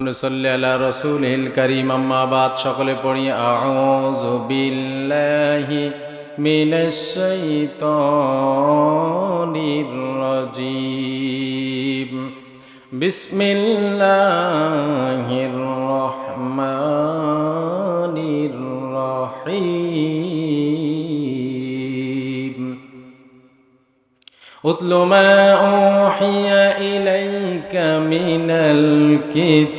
রসুলিল করিম আম্মা বাদ। সকলে পড়ি আউযু বিল্লাহি মিনাশ শাইতানির রাজিম। বিসমিল্লাহির রহমানির রহিম। أتل ما أوحي إليك من الكتاب.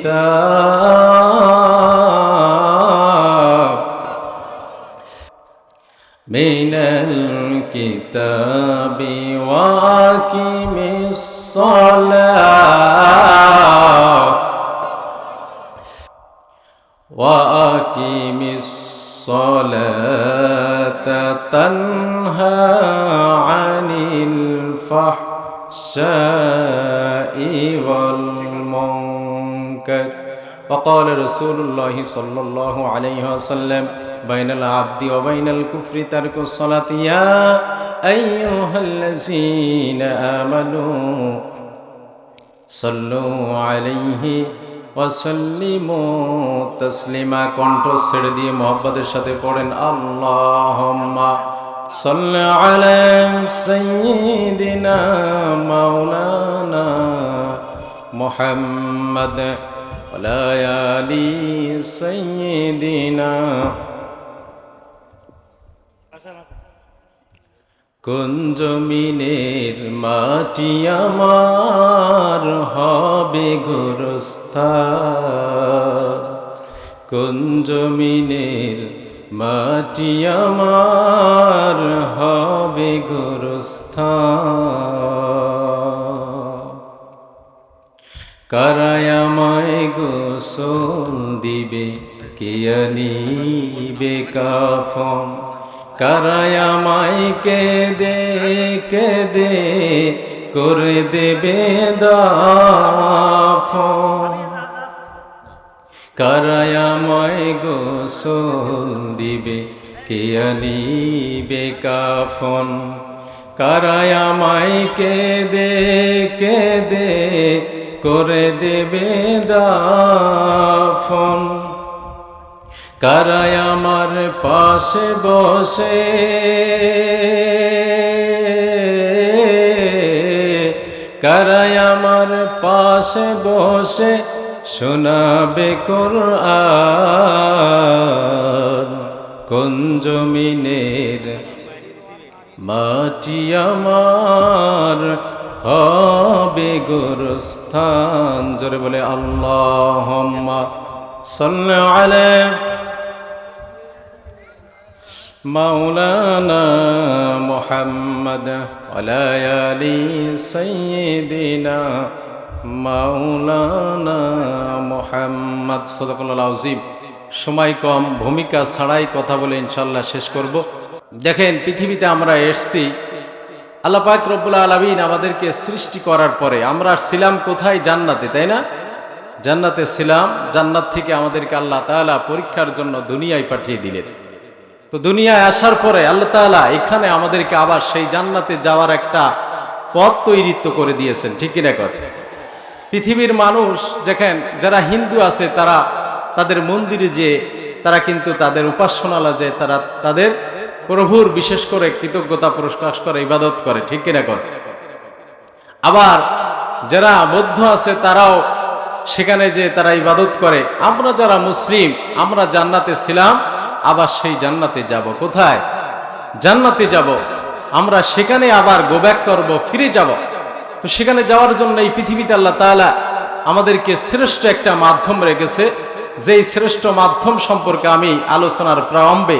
من الكتاب وأقم الصلاة. وأقم الصلاة تنهى عن الفحشاء والمنكر وقال رسول الله صلى الله عليه وسلم بين العبد وبين الكفر ترك الصلاة يا أيها الذين آمنوا সাল্লু আলাইহি ওয়াসাল্লিমু তাসলিমা কণ্ঠ ছেড়ে দিয়ে মোহাব্বতের সাথে পড়েন আল্লাহুম্মা সাল্লি আলা সাইয়্যিদিনা মাওলানা মুহাম্মদ ওয়ালা আলি কোন জমিনের মাটি আমার হবে গোরস্থান? কোন জমিনের মাটি আমার হবে গোরস্থান। গোসল দিবে, কে আনিবে কাফন? কারায় আমায় কেঁদে কেঁদে করে দেবে দাফন। কারায় আমায় গোসল দিবে, কে আনিবে কাফন? কারায় আমায় কেঁদে কেঁদে করে দেবে দাফন। কারায় আমার পাশে বসে কারায় আমার পাশে বসে শোনাবে কোরআন কোন জমিনের মাটি আমার হবে গোরস্থান জোরে বলে আল্লাহ সাল্লাহ আলাইহি مولانا محمد وعلى آل سيدنا মাওলানা মোহাম্মদ সদকুল্লাহ আজিম সময় কম, ভূমিকা ছাড়াই কথা বলে ইনশাল্লাহ শেষ করব। দেখেন, পৃথিবীতে আমরা এসছি। আল্লাপাক রব্বুল্লা আলমিন আমাদেরকে সৃষ্টি করার পরে আমরা ছিলাম কোথায়? জান্নাতে, তাই না? জান্নাতে ছিলাম, জান্নাত থেকে আমাদেরকে আল্লাহ তালা পরীক্ষার জন্য দুনিয়ায় পাঠিয়ে দিলেন। তো দুনিয়ায় আসার পরে আল্লাহ তালা এখানে আমাদেরকে আবার সেই জান্নাতে যাওয়ার একটা পথ তৈরিত্ব করে দিয়েছেন, ঠিক কিনা কথা? পৃথিবীর মানুষ দেখেন, যারা হিন্দু আছে, তারা তাদের মন্দিরে যে তারা কিন্তু তাদের উপাসনালা যে তারা তাদের প্রভুর বিশেষ করে কৃতজ্ঞতা প্রকাশ করে, ইবাদত করে, ঠিক কিনা কর আবার যারা বৌদ্ধ আছে, তারাও সেখানে যে তারা ইবাদত করে। আমরা যারা মুসলিম, আমরা জান্নাতে ছিলাম, আবার সেই জান্নাতে যাব কোথায়? জান্নাতে যাব। আমরা সেখানে আবার গো ব্যাক করব, ফিরে যাব। তো সেখানে যাওয়ার জন্য এই পৃথিবীতে আল্লাহ তালা আমাদেরকে শ্রেষ্ঠ একটা মাধ্যম রেখেছে। যেই শ্রেষ্ঠ মাধ্যম সম্পর্কে আমি আলোচনার প্রারম্ভে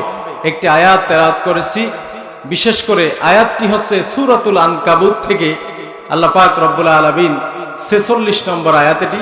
একটি আয়াত তেরাত করেছি। বিশেষ করে আয়াতটি হচ্ছে সুরাতুল আনকাবুত থেকে আল্লাহ পাক রব্বুল আলমিন ছেচল্লিশ নম্বর আয়াতটি।